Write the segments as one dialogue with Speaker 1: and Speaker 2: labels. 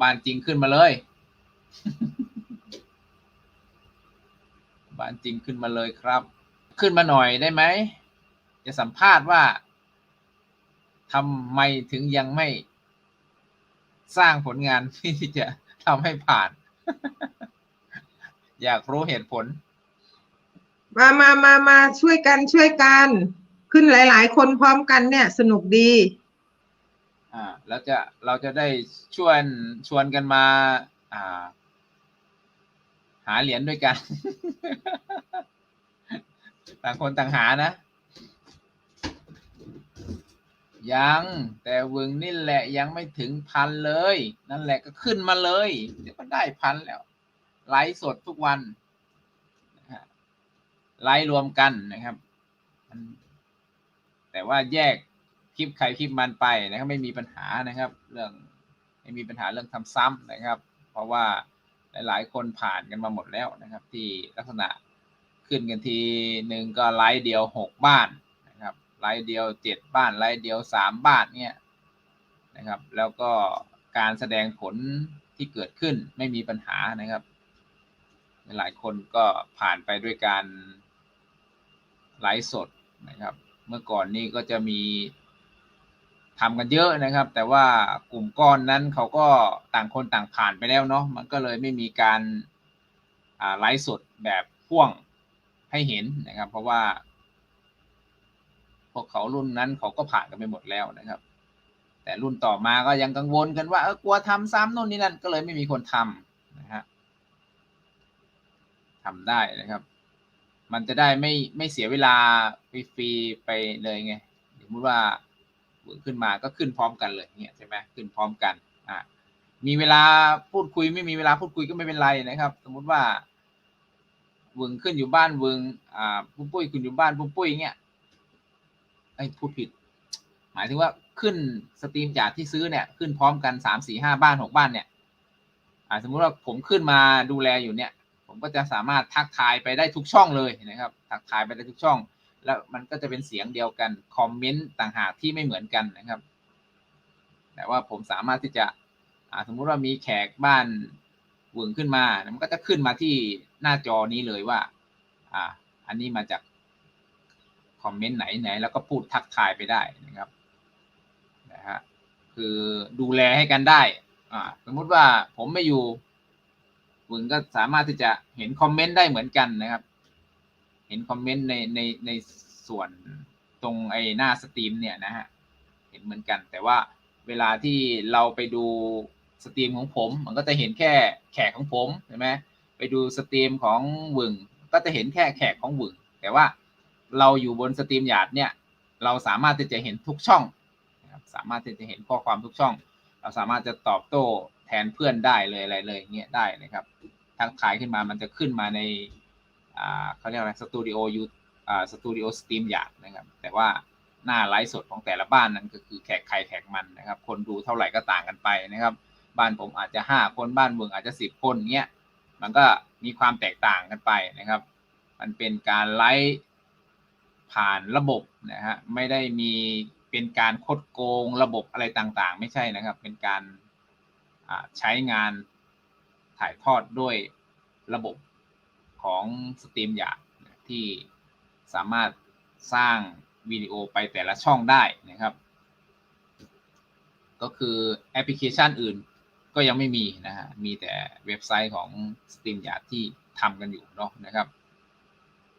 Speaker 1: บ้านจริงขึ้นมาเลยบ้านจริงขึ้นมาเลยครับ ขึ้นมาหน่อยได้ไหมจะสัมภาษณ์ว่าทำไมถึงยังไม่สร้างผลงานที่จะทำให้ผ่าน อยากรู้เหตุผล
Speaker 2: มามามามาช่วยกันช่วยกัน ขึ้นหลาย ๆ คนพร้อมกันเนี่ย สนุกดี
Speaker 1: อ่าแล้วจะเราจะได้ชวนชวนกันมา อ่า หาเหรียญด้วยกัน ต่างคนต่างหานะ ยัง แต่วึงนี่แหละยังไม่ถึงพันเลย นั่นแหละก็ขึ้นมาเลย เดี๋ยวก็ได้พันแล้ว ไลฟ์สดทุกวันไลฟ์รวมกันนะครับ แต่ว่าแยก คลิปใครคลิปมันไปนะครับไม่มีปัญหานะครับ เรื่องไม่มีปัญหาเรื่องทำซ้ำนะครับ เพราะว่าหลาย ๆ คนผ่านกันมาหมดแล้วนะครับ ที่ลักษณะขึ้นกันทีหนึ่งก็ไลฟ์เดียวหกบ้านนะครับไลฟ์เดียวเจ็ดบ้านไลฟ์เดียวสามบ้านเนี่ยนะครับ แล้วก็การแสดงผลที่เกิดขึ้นไม่มีปัญหานะครับ หลายคนก็ผ่านไปด้วยการไลฟ์สดนะครับ เมื่อก่อนนี้ก็จะมี ทำกันเยอะนะครับ แต่ว่ากลุ่มก้อนนั้นเขาก็ต่างคนต่างผ่านไปแล้วเนาะมันก็เลยไม่มีการไลฟ์สดแบบพ่วงให้เห็นนะครับ เพราะว่า พวกเขารุ่นนั้นเขาก็ผ่านกันไปหมดแล้วนะครับ แต่รุ่นต่อมาก็ยังกังวลกันว่าเออกลัวทำซ้ำนู่นนี่นั่นก็เลยไม่มีคนทำนะฮะทำได้นะครับ มันจะได้ไม่ไม่เสียเวลาฟรีๆไปเลยไงสมมติว่า ขึ้นมาก็ขึ้นพร้อมกันเลยเนี่ยใช่ไหมขึ้นพร้อมกันอ่ามีเวลาพูดคุยไม่มีเวลาพูดคุยก็ไม่เป็นไรนะครับ สมมุติว่าวิงขึ้นอยู่บ้านวิงอ่าปุ้มปุ้ยขึ้นอยู่บ้านปุ้มปุ้ยเงี้ยไอ้ยพูดผิด หมายถึงว่าขึ้นสตรีมจากที่ซื้อเนี่ย ขึ้นพร้อมกันสามสี่ห้าบ้านหกบ้านเนี่ยอ่าสมมุติว่าผมขึ้นมาดูแลอยู่เนี่ย ผมก็จะสามารถทักทายไปได้ทุกช่องเลยนะครับ ทักทายไปได้ทุกช่อง แล้วมันก็จะเป็นเสียงเดียวกันคอมเมนต์ต่างหากที่ไม่เหมือนกันนะครับ แต่ว่าผมสามารถที่จะสมมุติว่ามีแขกบ้านวึงขึ้นมามันก็จะขึ้นมาที่หน้าจอนี้เลยว่า อ่า อันนี้มาจากคอมเมนต์ไหนไหนแล้วก็พูดทักทายไปได้นะครับนะฮะคือดูแลให้กันได้ อ่า สมมุติว่าผมไม่อยู่วึงก็สามารถที่จะเห็นคอมเมนต์ได้เหมือนกันนะครับ ห็นคอมเมนต์ในในในส่วนตรงไอ้หน้าสตรีมเนี่ยนะฮะเห็นเหมือนกัน แต่ว่าเวลาที่เราไปดูสตรีมของผม มันก็จะเห็นแค่แขกของผมใช่ไหมไปดูสตรีมของวึงก็จะเห็นแค่แขกของวึงแต่ว่าเราอยู่บนสตรีมหยาดเนี่ย เราสามารถที่จะเห็นทุกช่องสามารถที่จะเห็นข้อความทุกช่อง เราสามารถจะตอบโต้แทนเพื่อนได้เลยอะไรเลยเงี้ยได้นะครับทักทายขึ้นมามันจะขึ้นมาใน อ่าเขาเรียกอะไรสตูดิโอยูอ่าสตูดิโอสตรีมหยาดนะครับแต่ว่าหน้าไลฟ์สดของแต่ละบ้านนั้นก็คือแขกใครแขกมันนะครับ คนดูเท่าไหร่ก็ต่างกันไปนะครับ บ้านผมอาจจะห้าคนบ้านเมืองอาจจะสิบคนเงี้ยมันก็มีความแตกต่างกันไปนะครับ มันเป็นการไลฟ์ผ่านระบบนะฮะไม่ได้มีเป็นการคดโกงระบบอะไรต่างๆ ไม่ใช่นะครับ เป็นการใช้งานถ่ายทอดด้วยระบบ ของสตรีมหยาดที่สามารถสร้างวิดีโอไปแต่ละช่องได้นะครับ ก็คือแอปพลิเคชันอื่นก็ยังไม่มีนะฮะ มีแต่เว็บไซต์ของสตรีมยาที่ทำกันอยู่เนาะนะครับ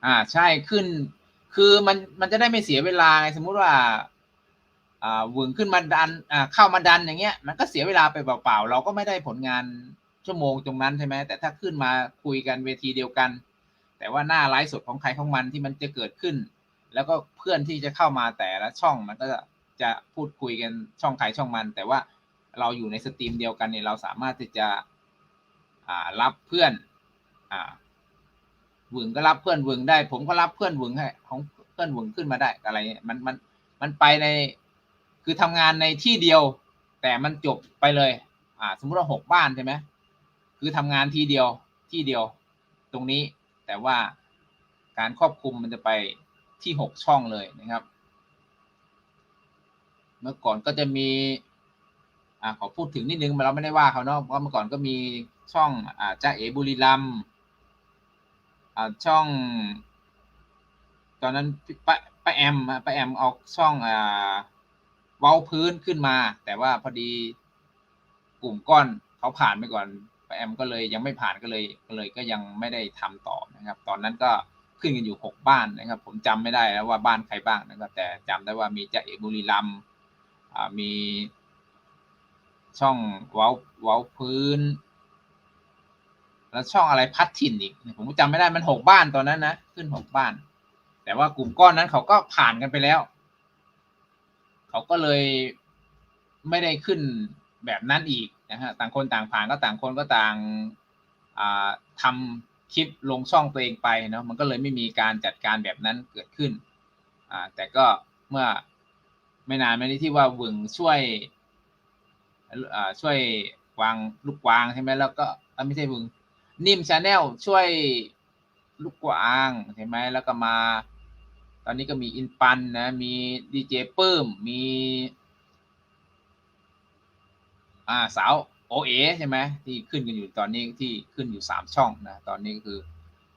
Speaker 1: อ่าใช่ขึ้น คือมันมันจะได้ไม่เสียเวลาไงสมมุติว่าอ่าเวึงขึ้นมาดันอ่าเข้ามาดันอย่างเงี้ย มันก็เสียเวลาไปเปล่าๆ เราก็ไม่ได้ผลงาน ชั่วโมงตรงนั้นใช่ไหมแต่ถ้าขึ้นมาคุยกันเวทีเดียวกัน แต่ว่าหน้าไลฟ์สดของใครของมันที่มันจะเกิดขึ้น แล้วก็เพื่อนที่จะเข้ามาแต่ละช่องมันก็จะพูดคุยกันช่องใครช่องมัน แต่ว่าเราอยู่ในสตรีมเดียวกันเนี่ยเราสามารถที่จะรับเพื่อนอ่าวึงก็รับเพื่อนวึงได้ ผมก็รับเพื่อนวึงให้ของเพื่อนวึงขึ้นมาได้อะไรเนี่ยมันมันมันไปในคือทำงานในที่เดียว แต่มันจบไปเลย อ่า สมมติว่าหกบ้านใช่ไหม คือทำงานที่เดียวที่เดียวตรงนี้ แต่ว่าการครอบคลุมมันจะไปที่หกช่องเลยนะครับ เมื่อก่อนก็จะมีอ่าขอพูดถึงนิดนึงเราไม่ได้ว่าเขาเนาะเพราะเมื่อก่อนก็มีช่องอ่าจ้าเอบุรีรัมอ่าช่อง ตอนนั้นป้าป้าแอมป้าแอมเอาช่องอ่าเว้าพื้นขึ้นมา แต่ว่าพอดีกลุ่มก้อนเขาผ่านไปก่อน ป้าแอมก็เลยยังไม่ผ่านก็เลยก็เลยก็ยังไม่ได้ทำต่อนะครับ ตอนนั้นก็ขึ้นกันอยู่หกบ้านนะครับ ผมจำไม่ได้แล้วว่าบ้านใครบ้างนะครับ แต่จำได้ว่ามีจ่าเอกบุรีรัมมีช่องเว้าเว้าพื้น แล้วช่องอะไรพัดถิ่นอีกผมก็จำไม่ได้มันหกบ้านตอนนั้นนะขึ้นหกบ้าน แต่ว่ากลุ่มก้อนนั้นเขาก็ผ่านกันไปแล้ว เขาก็เลยไม่ได้ขึ้นแบบนั้นอีก นะฮะต่างคนต่างผ่านก็ต่างคนก็ต่างาทำคลิปลงช่องตัวเองไปเนาะมันก็เลยไม่มีการจัดการแบบนั้นเกิดขึ้นแต่ก็เมื่อไม่นานมานี้ที่ว่าหวึงช่วยช่วยวางลูกวางใช่ไหมแล้วก็ไม่ใช่มึงนิ่มชาแนลช่วยลูกกวางใช่ไหมแล้วก็มา ตอนนี้ก็มีอินปันนะมีดีเจปื้มมี อ่าสาวโอเอใช่ไหมที่ขึ้นกันอยู่ตอนนี้ที่ขึ้นอยู่สามช่องนะตอนนี้ก็คือ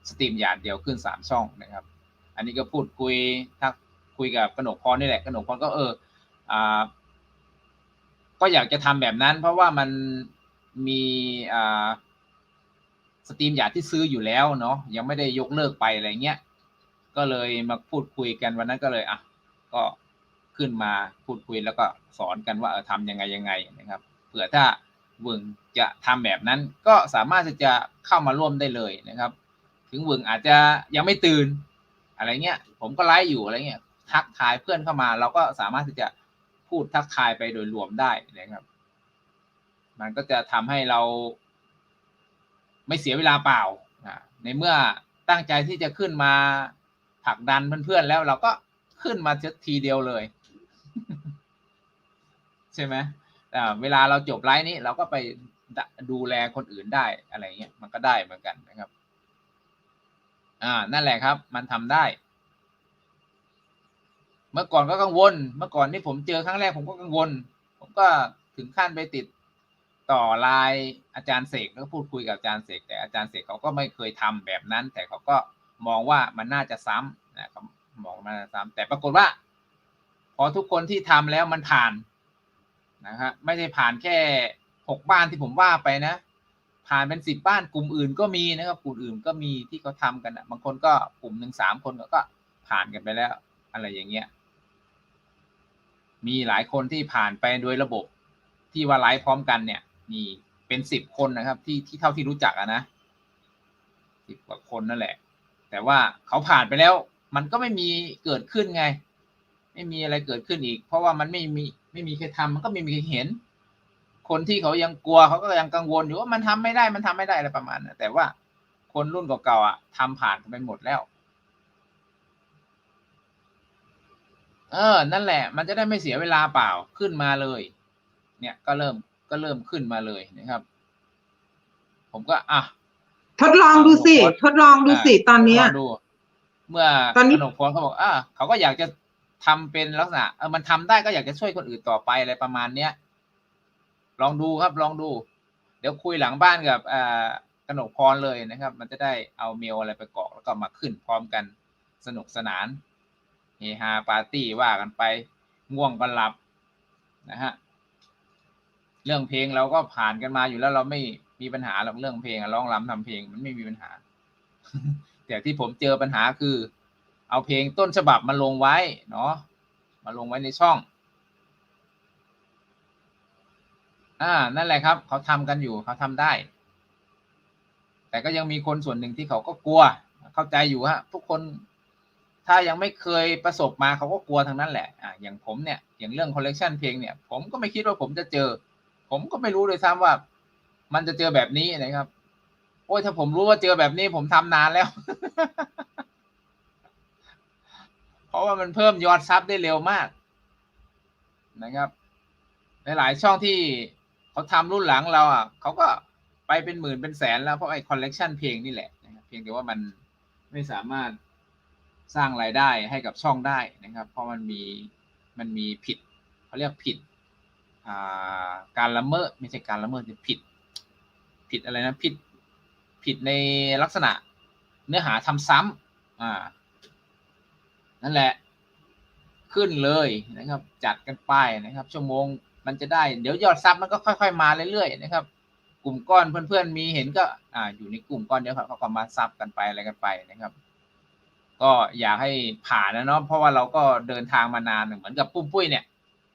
Speaker 1: สตรีมหยาดเดียวขึ้นสามช่องนะครับ อันนี้ก็พูดคุยทักคุยกับกนกพรนี่แหละกนกพรก็เอออ่าก็อยากจะทำแบบนั้น เพราะว่ามันมีอ่าสตรีมหยาดที่ซื้ออยู่แล้วเนาะยังไม่ได้ยกเลิกไปอะไรเงี้ยก็เลยมาพูดคุยกันวันนั้นก็เลยอะก็ขึ้นมาพูดคุยแล้วก็สอนกันว่าเออทำยังไงยังไงนะครับ เผื่อถ้าเวึงจะทำแบบนั้น ก็สามารถจะเข้ามาร่วมได้เลยนะครับ ถึงเวึงอาจจะยังไม่ตื่นอะไรเงี้ย ผมก็ไลฟ์อยู่อะไรเงี้ยทักทายเพื่อนเข้ามา เราก็สามารถที่จะพูดทักทายไปโดยรวมได้นะครับ มันก็จะทำให้เรา ไม่เสียเวลาเปล่าในเมื่อตั้งใจที่จะขึ้นมาผลักดันเพื่อนๆแล้วเราก็ขึ้นมาทีเดียวเลย ใช่ไหม เวลาเราจบไลฟ์นี้เราก็ไปดูแลคนอื่นได้อะไรเงี้ยมันก็ได้เหมือนกันนะครับ อ่านั่นแหละครับ มันทำได้ เมื่อก่อนก็กังวล เมื่อก่อนที่ผมเจอครั้งแรกผมก็กังวล ผมก็ถึงขั้นไปติดต่อไลน์อาจารย์เสกแล้วก็พูดคุยกับอาจารย์เสกแต่อาจารย์เสกเขาก็ไม่เคยทำแบบนั้น แต่เขาก็มองว่ามันน่าจะซ้ำนะครับมองมาซ้ำแต่ปรากฏว่า พอทุกคนที่ทำแล้วมันผ่าน นะฮะไม่ได้ผ่านแค่หกบ้านที่ผมว่าไปนะ ผ่านเป็นสิบบ้านกลุ่มอื่นก็มีนะครับกลุ่มอื่นก็มีที่เขาทากันนะบางคนก็กลุ่มหนึ่งสามคนก็ผ่านกันไปแล้ว อะไรอย่างเงี้ยมีหลายคนที่ผ่านไปโดยระบบที่ว่าไลฟ์พร้อมกันเนี่ยมีเป็นสิบคนนะครับที่ที่เท่าที่รู้จักอะนะสิบกว่าคนนั่นแหละ แต่ว่าเขาผ่านไปแล้ว มันก็ไม่มีเกิดขึ้นไง ไม่มีอะไรเกิดขึ้นอีก เพราะว่ามันไม่มี ไม่มีใครทำมันก็ไม่มีใครเห็น คนที่เขายังกลัวเขาก็ยังกังวลอยู่ว่ามันทำไม่ได้มันทำไม่ได้อะไรประมาณนั้นแต่ว่าคนรุ่นเก่าๆอะทำผ่านไปหมดแล้ว เออ นั่นแหละ มันจะได้ไม่เสียเวลาเปล่าขึ้นมาเลย เนี่ยก็เริ่มก็เริ่มขึ้นมาเลยนะครับ ผมก็อะ
Speaker 2: ทดลองดูสิ ทดลองดูสิตอนเนี้ย
Speaker 1: ลงดูเมื่อ
Speaker 2: ตอนนี้
Speaker 1: กนกพรเขาบอกอะเขาก็อยากจะ ทำเป็นลักษณะเออมันทำได้ก็อยากจะช่วยคนอื่นต่อไปอะไรประมาณเนี้ย ลองดูครับลองดู เดี๋ยวคุยหลังบ้านกับอ่ากนกพรเลยนะครับ มันจะได้เอาเมลอะไรไปกรอกแล้วก็มาขึ้นพร้อมกันสนุกสนานเฮฮาปาร์ตี้ว่ากันไป ง่วงก็หลับนะฮะเรื่องเพลงเราก็ผ่านกันมาอยู่แล้วเราไม่มีปัญหาหรอกเรื่องเพลงร้องรำทำเพลงมันไม่มีปัญหา แต่ที่ผมเจอปัญหาคือ เอาเพลงต้นฉบับมาลงไว้เนาะมาลงไว้ในช่องอ่านั่นแหละครับ เขาทำกันอยู่เขาทำได้ แต่ก็ยังมีคนส่วนหนึ่งที่เขาก็กลัว เข้าใจอยู่ฮะทุกคนถ้ายังไม่เคยประสบมาเขาก็กลัวทั้งนั้นแหละอ่าอย่างผมเนี่ยอย่างเรื่องคอลเลกชันเพลงเนี่ย ผมก็ไม่คิดว่าผมจะเจอ ผมก็ไม่รู้เลยซ้ำว่า มันจะเจอแบบนี้นะครับ โอ้ยถ้าผมรู้ว่าเจอแบบนี้ผมทำนานแล้ว ราะว่ามันเพิ่มยอดซับได้เร็วมาก นะครับในหลายช่องที่เขาทำรุ่นหลังเราอะเขาก็ไปเป็นหมื่นเป็นแสนแล้วเพราะไอ้คอลเลกชันเพลงนี่แหละนะครับเพียงแต่ว่ามันไม่สามารถสร้างรายได้ให้กับช่องได้นะครับ เพราะมันมีมันมีผิดเขาเรียกผิดการละเมิดไม่ใช่การละเมิดผิด ผิดอะไรนะผิด ผิดในลักษณะเนื้อหาทำซ้ำอ่า นั่นแหละ ขึ้นเลยนะครับ จัดกันไปนะครับ ชั่วโมงมันจะได้ เดี๋ยวยอดซับมันก็ค่อย ๆ มาเรื่อยๆนะครับ กลุ่มก้อนเพื่อนๆมีเห็นก็ อ่า อยู่ในกลุ่มก้อนเดียวเขาก็มาซับกันไปอะไรกันไปนะครับ ก็อยากให้ผ่านนะเนาะเพราะว่าเราก็เดินทางมานานเหมือนกับปุ้มปุ้ยเนี่ย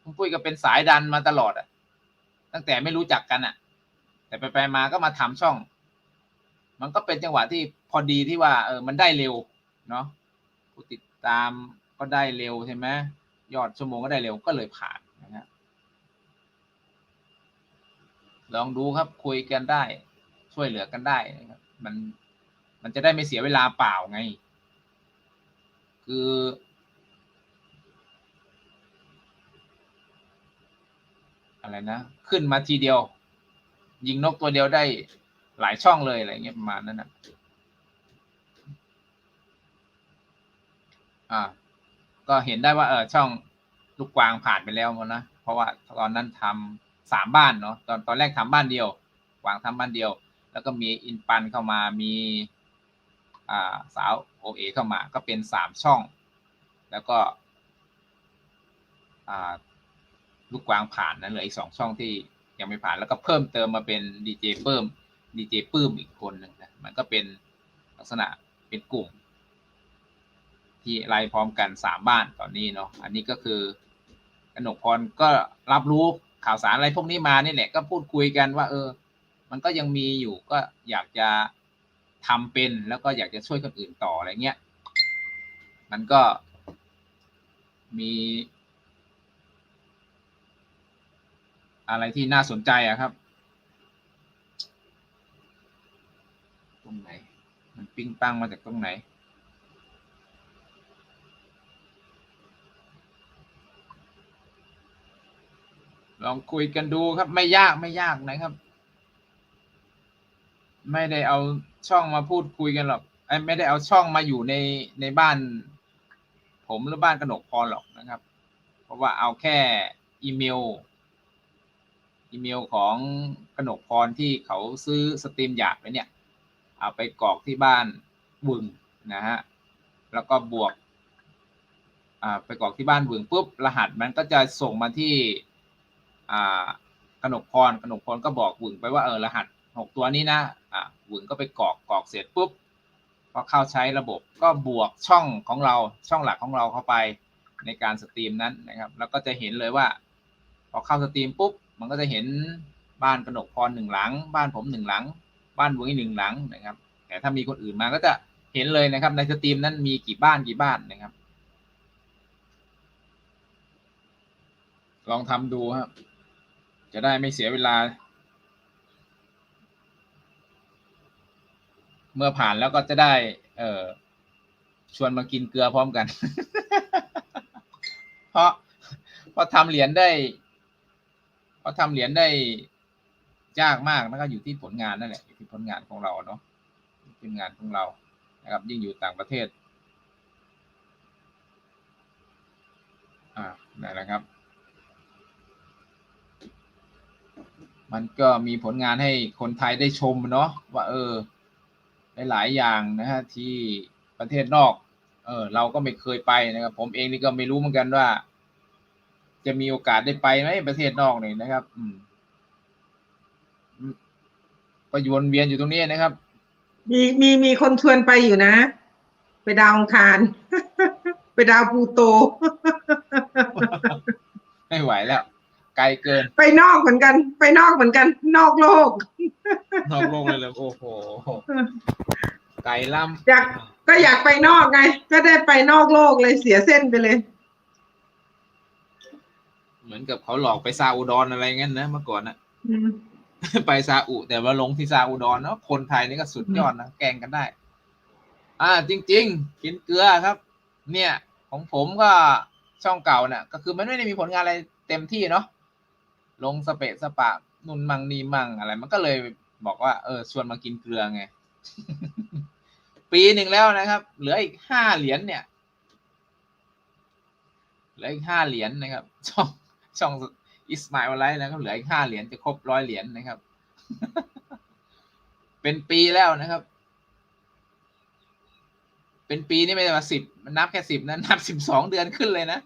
Speaker 1: ปุ้มปุ้ยก็เป็นสายดันมาตลอดอะตั้งแต่ไม่รู้จักกันอะแต่ไปๆมาก็มาทำช่อง มันก็เป็นจังหวะที่พอดีที่ว่า เออมันได้เร็วเนาะผู้ติด ตามก็ได้เร็วใช่ไหมยอดชั่วโมงก็ได้เร็วก็เลยผ่านนะฮะลองดูครับคุยกันได้ ช่วยเหลือกันได้นะครับมันมันจะได้ไม่เสียเวลาเปล่าไง คือ อะไรนะ ขึ้นมาทีเดียว ยิงนกตัวเดียวได้หลายช่องเลยอะไรเงี้ยประมาณนั้นนะ อ่า ก็เห็นได้ว่าเออช่องลูกกวางผ่านไปแล้วนะเพราะว่าตอนนั้นทำสามบ้านเนาะตอนตอนแรกทำบ้านเดียวกวางทำบ้านเดียว แล้วก็มีอินปันเข้ามามีอ่าสาวโอเอเข้ามา ก็เป็นสามช่อง แล้วก็อ่าลูกกวางผ่านนั้นเหลืออีกสองช่องที่ยังไม่ผ่านแล้วก็เพิ่มเติมมาเป็นดีเจเพิ่มดีเจปื้มอีกคนหนึ่งนะมันก็เป็นลักษณะเป็นกลุ่ม ที่ไล่พร้อมกันสามบ้านตอนนี้เนาะอันนี้ก็คือกนกพรก็รับรู้ข่าวสารอะไรพวกนี้มานี่แหละก็พูดคุยกันว่า เออ มันก็ยังมีอยู่ก็อยากจะทำเป็นแล้วก็อยากจะช่วยคนอื่นต่ออะไรเงี้ยมันก็มีอะไรที่น่าสนใจอะครับ ตรงไหน มันปิ้งปังมาจากตรงไหน ลองคุยกันดูครับ ไม่ยากไม่ยากนะครับ ไม่ได้เอาช่องมาพูดคุยกันหรอกไม่ได้เอาช่องมาอยู่ในในบ้าน ผมหรือบ้านกนกพรหรอกนะครับ เพราะว่าเอาแค่อีเมล อีเมลของกนกพรที่เขาซื้อสตรีมหยาดไปเนี่ย เอาไปกรอกที่บ้านวึงนะฮะแล้วก็บวก อ่าไปกรอกที่บ้านวึงปุ๊บรหัสมันก็จะส่งมาที่ อ่ากนกพรกนกพรก็บอกวึงไปว่าเออรหัสหกตัวนี้นะอ่าวึงก็ไปกรอกกรอกเสร็จปุ๊บพอเข้าใช้ระบบก็บวกช่องของเราช่องหลักของเราเข้าไปในการสตรีมนั้นนะครับ แล้วก็จะเห็นเลยว่า พอเข้าสตรีมปุ๊บมันก็จะเห็นบ้านกนกพรหนึ่งหลัง บ้านผมหนึ่งหลัง บ้านวงอีกหนึ่งหลังนะครับ แต่ถ้ามีคนอื่นมาก็จะเห็นเลยนะครับ ในสตรีมนั้นมีกี่บ้านกี่บ้านนะครับ ลองทำดูครับ จะได้ไม่เสียเวลา เมื่อผ่านแล้วก็จะได้ เออชวนมากินเกลือพร้อมกัน เพราะเพราะทำเหรียญได้ เพราะทำเหรียญได้ยากมากนะครับอยู่ที่ผลงานนั่นแหละอยู่ที่ผลงานของเราเนาะผลงานของเรานะครับ ยิ่งอยู่ต่างประเทศ อ่านั่นแหละครับ มันก็มีผลงานให้คนไทยได้ชมเนาะว่าเออหลายๆอย่างนะฮะที่ประเทศนอกเออเราก็ไม่เคยไปนะครับ ผมเองนี่ก็ไม่รู้เหมือนกันว่า จะมีโอกาสได้ไปไหมประเทศนอกนี่นะครับ อืมก็วนเวียนอยู่ตรงนี้นะครับ
Speaker 2: มีมีมีคนชวนไปอยู่นะ ไปดาวอังคาร ไปดาวพลูโต
Speaker 1: ไม่ไหวแล้ว ไกลเกิน
Speaker 2: ไปนอกเหมือนกัน ไปนอกเหมือนกัน นอกโลก
Speaker 1: นอกโลกเลยเลยโอ้โห ไกลล่ำ
Speaker 2: อยากก็อยากไปนอกไง ก็ได้ไปนอกโลกเลยเสียเส้นไปเลย
Speaker 1: เหมือนกับเขาหลอกไปซาอุดรอะไรงั้นนะเมื่อก่อนนะ
Speaker 2: อืม
Speaker 1: ไปซาอุแต่ว่าลงที่ซาอุดรเนาะคนไทยนี่ก็สุดยอดนะแกล้งกันได้ อ่า จริง ๆ กินเกลือครับ เนี่ย ของผมก็ช่องเก่าเนี่ยก็คือมันไม่ได้มีผลงานอะไรเต็มที่เนาะ ลงสเปะสปะนุนมังนีมังอะไร มันก็เลยบอกว่า เออชวนมากินเกลือไง ปีหนึ่งแล้วนะครับ เหลืออีกห้าเหรียญเนี่ยเหลืออีกห้าเหรียญนะครับ ช่องช่องอิสมาอิลไลท์นะครับ เหลืออีกห้าเหรียญจะครบร้อยเหรียญนะครับ เป็นปีแล้วนะครับ เป็นปีนี่ไม่ได้มาสิบมันนับแค่สิบนะนับสิบสองเดือนขึ้นเลยนะ